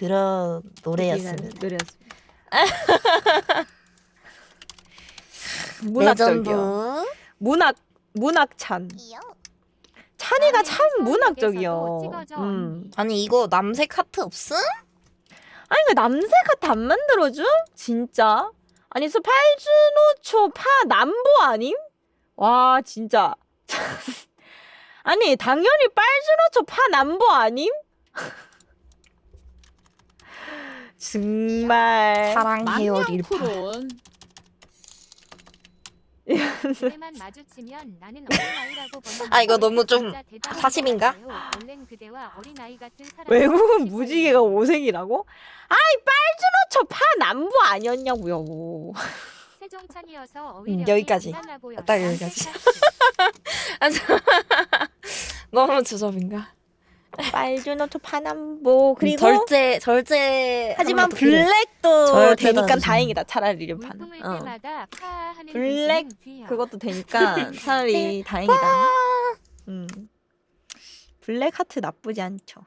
그런 노래였습니다. 문학적이요. 문학 문학찬. 찬이가 참 문학적이요. 음. 아니 이거 남색 하트 없음? 아니 그 남색 하트 안 만들어줌? 진짜? 아니 저 팔주노초 파 남보 아님? 와 진짜. 아니 당연히 빨주노초 파 남보 아님? 정말 사랑해요 릴파. 프론 그대만 마주치면 나는 어린아이라고 보는 아, 이거 너무 좀 진짜 대단한 사심인가? 것 같아요. 원래는 그대와 어린아이 같은 사람 외국은 무지개가 오색이라고? 아이 빨주노초 파 남보 아니었냐고요. 세종찬이어서 음, 여기까지. 딱 여기까지. 아, 저- 너무 주접인가? 빨주노초 파 남보 그리고 절제 절제. 하지만 필요해. 블랙도 절제도 되니까. 다행이다 차라리 이름판. 물품을 어. 때마다 블랙 귀여워. 그것도 되니까 차라리 다행이다. 음. 블랙 하트 나쁘지 않죠.